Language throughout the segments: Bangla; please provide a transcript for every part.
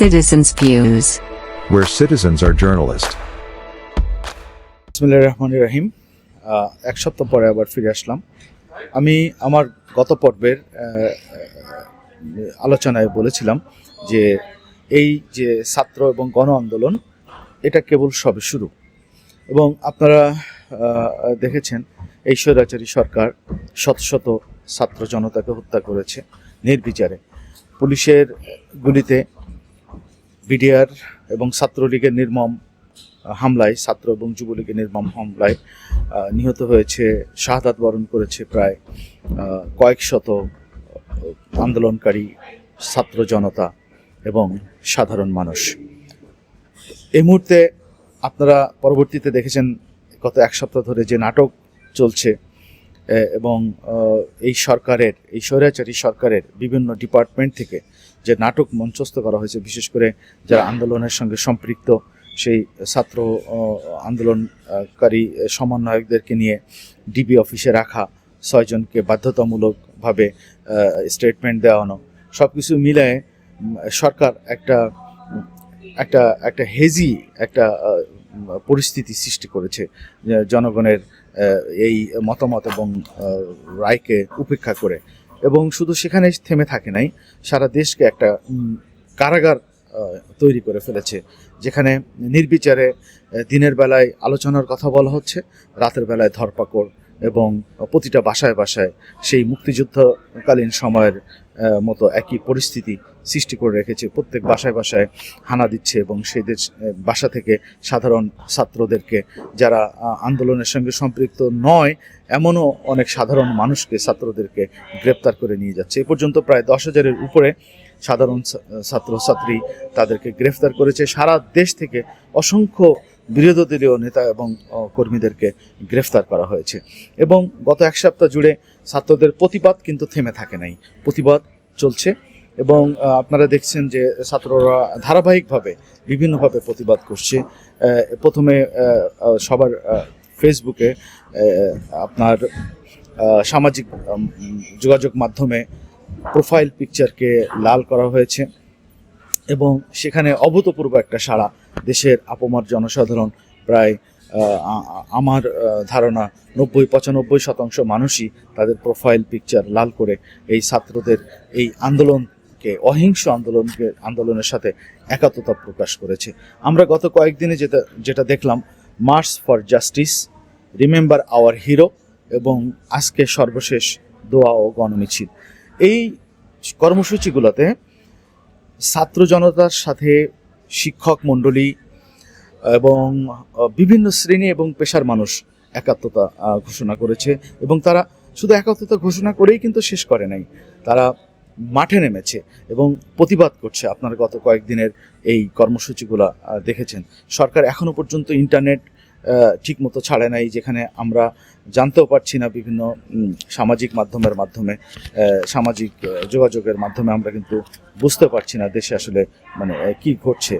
Citizens' Views. where citizens are journalists. বিসমিল্লাহির রহমানির রহিম এক সপ্তাহ পরে আবার ফিরে আসলাম আমি আমার গত পর্বের আলোচনায় বলেছিলাম যে এই যে ছাত্র এবং গণ আন্দোলন এটা কেবল সবে শুরু এবং আপনারা দেখেছেন এই স্বৈরাচারী সরকার শত শত ছাত্র জনতাকে হত্যা করেছে নির্বিচারে পুলিশের গুলিতে বিডিআর এবং ছাত্রলীগের নির্মম হামলায়, ছাত্র এবং যুবলীগের নির্মম হামলায় নিহত হয়েছে, শাহাদাত বরণ করেছে প্রায় কয়েক শত আন্দোলনকারী ছাত্র জনতা এবং সাধারণ মানুষ। এই মুহূর্তে আপনারা পরবর্তীতে দেখেছেন গত এক সপ্তাহ ধরে যে নাটক চলছে এবং এই সরকারের, এই স্বৈরাচারী সরকারের বিভিন্ন ডিপার্টমেন্ট থেকে যে নাটক মঞ্চস্থ করা হয়েছে, বিশেষ করে যারা আন্দোলনের সঙ্গে সম্পৃক্ত, সেই ছাত্র আন্দোলনকারী সমন্বয়কদেরকে নিয়ে ডিবি অফিসে রাখা, ছয়জনকে বাধ্যতামূলকভাবে স্টেটমেন্ট দেওয়ানো সব কিছু মিলায়ে সরকার একটা একটা একটা হেজি, একটা পরিস্থিতি সৃষ্টি করেছে জনগণের এই মতামত এবং রায়কে উপেক্ষা করে। এবং শুধু সেখানে থেমে থাকে নাই, সারা দেশকে একটা কারাগার তৈরি করে ফেলেছে, যেখানে নির্বিচারে দিনের বেলায় আলোচনার কথা বলা হচ্ছে, রাতের বেলায় ধরপাকড় এবং প্রতিটা বাসায় বাসায় সেই মুক্তিযুদ্ধকালীন সময়ের মতো একই পরিস্থিতি সৃষ্টি করে রেখেছে, প্রত্যেক বাসায় বাসায় হানা দিচ্ছে এবং সেই দেশ বাসা থেকে সাধারণ ছাত্রদেরকে যারা আন্দোলনের সঙ্গে সম্পৃক্ত নয়, এমনও অনেক সাধারণ মানুষকে, ছাত্রদেরকে গ্রেপ্তার করে নিয়ে যাচ্ছে। এ পর্যন্ত প্রায় দশ হাজারের উপরে সাধারণ ছাত্রছাত্রী তাদেরকে গ্রেফতার করেছে। সারা দেশ থেকে অসংখ্য বিরোধী দলীয় নেতা এবং কর্মীদেরকে গ্রেফতার করা হয়েছে। এবং গত এক সপ্তাহ জুড়ে ছাত্রদের প্রতিবাদ কিন্তু থেমে থাকে নাই। প্রতিবাদ চলছে। এবং আপনারা দেখছেন যে ছাত্ররা ধারাবাহিকভাবে বিভিন্নভাবে প্রতিবাদ করছে। প্রথমে সবার ফেসবুকে আপনার সামাজিক যোগাযোগ মাধ্যমে প্রোফাইল পিকচারকে লাল করা হয়েছে এবং সেখানে অভূতপূর্ব একটা সাড়া দেশের আপমার জনসাধারণ প্রায় আমার ধারণা নব্বই, পঁচানব্বই শতাংশ মানুষই তাদের প্রোফাইল পিকচার লাল করে এই ছাত্রদের এই আন্দোলনকে অহিংস আন্দোলনকে, আন্দোলনের সাথে একাত্মতা প্রকাশ করেছে। আমরা গত কয়েকদিনে যেটা যেটা দেখলাম march for justice remember our hero এবং আজকে সর্বশেষ দোয়া ও গণমিছিল। এই কর্মসূচিগুলোতে ছাত্র জনতার সাথে শিক্ষক মণ্ডলী এবং বিভিন্ন শ্রেণি এবং পেশার মানুষ একাত্মতা ঘোষণা করেছে এবং তারা শুধু একাত্মতা ঘোষণা করেই কিন্তু শেষ করে নাই। তারা মাঠে নেমেছে এবং প্রতিবাদ করছে আপনারা গত কয়েকদিনের এই কর্মসূচিগুলো দেখেছেন। সরকার এখনও পর্যন্ত ইন্টারনেট ঠিক মতো ছাড়ে নাই, যেখানে আমরা জানতেও পারছি না বিভিন্ন সামাজিক মাধ্যমের মাধ্যমে সামাজিক যোগাযোগের মাধ্যমে আমরা কিন্তু বুঝতে পারছি না দেশে আসলে মানে কি ঘটছে।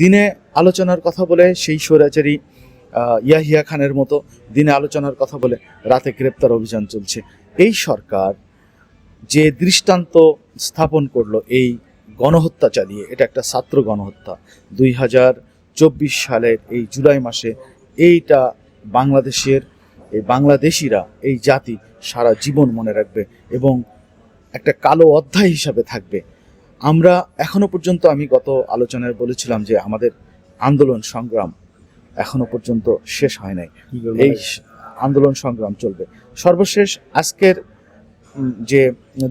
দিনে আলোচনার কথা বলে সেই স্বৈরাচারী ইয়াহিয়া খানের মতো দিনে আলোচনার কথা বলে রাতে গ্রেপ্তার অভিযান চলছে। এই সরকার যে দৃষ্টান্ত স্থাপন করল এই গণহত্যা চালিয়ে এটা একটা ছাত্র গণহত্যা। দুই হাজার চব্বিশ সালের এই জুলাই মাসে এইটা বাংলাদেশের এই বাংলাদেশিরা এই জাতি সারা জীবন মনে রাখবে এবং একটা কালো অধ্যায় হিসাবে থাকবে। আমরা এখনও পর্যন্ত আমি গত আলোচনায় বলেছিলাম যে আমাদের আন্দোলন সংগ্রাম এখনও পর্যন্ত শেষ হয় নাই। এই আন্দোলন সংগ্রাম চলবে। সর্বশেষ আজকের যে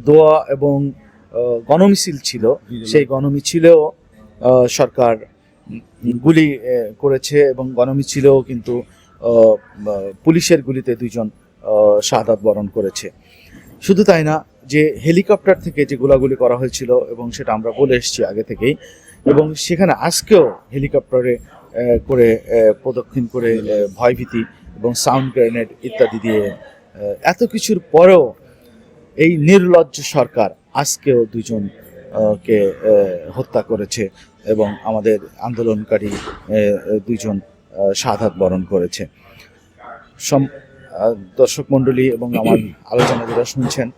দোয়া এবং গণমিছিল ছিল সেই গণমিছিলেও সরকার গুলি করেছে এবং গণমিছিলেও কিন্তু পুলিশের গুলিতে দুইজন আহ, শাহাদাত বরণ করেছে। শুধু তাই না যে হেলিকপ্টার থেকে যে গোলাগুলি করা হয়েছিল এবং সেটা আমরা বলে এসেছি আগে থেকেই এবং সেখানে আজকেও হেলিকপ্টারে করে প্রদক্ষিণ করে ভয়ভীতি এবং সাউন্ড গ্রেনেড ইত্যাদি দিয়ে এত কিছুর পরেও এই নির্লজ্জ সরকার আজকেও দুজন কে হত্যা করেছে এবং আমাদের আন্দোলনকারী দুইজন আহ, বরণ করেছে। দর্শক মণ্ডলী এবং আমার আলোচনা যারা শুনছেন।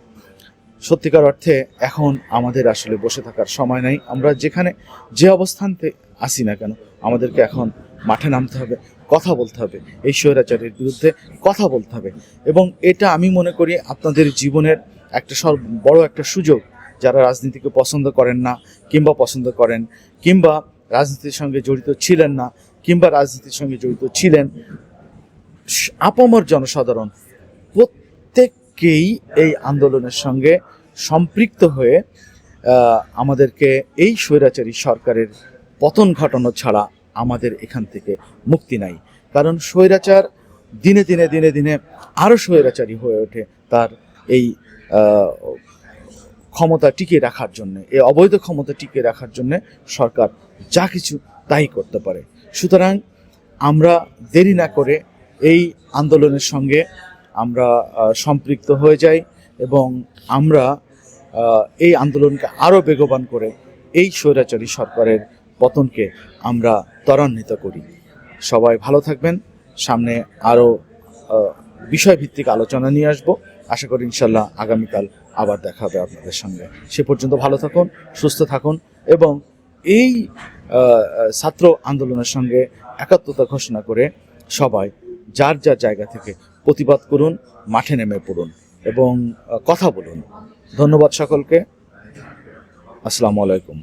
সত্যিকার অর্থে এখন আমাদের আসলে বসে থাকার সময় নাই। আমরা যেখানে যে অবস্থানতে আসি না কেন আমাদেরকে এখন মাঠে নামতে হবে কথা বলতে হবে। এই স্বৈরাচারের বিরুদ্ধে কথা বলতে হবে। এবং এটা আমি মনে করি আপনাদের জীবনের একটা সর বড় একটা সুযোগ যারা রাজনীতিকে পছন্দ করেন না, কিংবা পছন্দ করেন, কিংবা রাজনীতির সঙ্গে জড়িত ছিলেন না, কিংবা রাজনীতির সঙ্গে জড়িত ছিলেন আপামর জনসাধারণ প্রত্যেককেই এই আন্দোলনের সঙ্গে সম্পৃক্ত হয়ে আমাদেরকে এই স্বৈরাচারী সরকারের পতন ঘটানো ছাড়া আমাদের এখান থেকে মুক্তি নাই। কারণ স্বৈরাচার দিনে দিনে দিনে দিনে আরও স্বৈরাচারী হয়ে ওঠে তার এই ক্ষমতা টিকিয়ে রাখার জন্য, এই অবৈধ ক্ষমতা টিকিয়ে রাখার জন্য সরকার যা কিছু তাই করতে পারে। সুতরাং আমরা দেরি না করে এই আন্দোলনের সঙ্গে আমরা সম্পৃক্ত হয়ে যাই এবং আমরা এই আন্দোলনকে আরও বেগবান করে এই স্বৈরাচারী সরকারের পতনকে আমরা ত্বরান্বিত করি। সবাই ভালো থাকবেন। সামনে আরও বিষয়ভিত্তিক আলোচনা নিয়ে আসব। আশা করি ইনশাল্লাহ আগামীকাল আবার দেখা হবে আপনাদের সঙ্গে। সে পর্যন্ত ভালো থাকুন, সুস্থ থাকুন এবং এই ছাত্র আন্দোলনের সঙ্গে একাত্মতা ঘোষণা করে সবাই যার যার জায়গা থেকে প্রতিবাদ করুন, মাঠে নেমে পড়ুন এবং কথা বলুন। ধন্যবাদ সকলকে। আসসালামু আলাইকুম।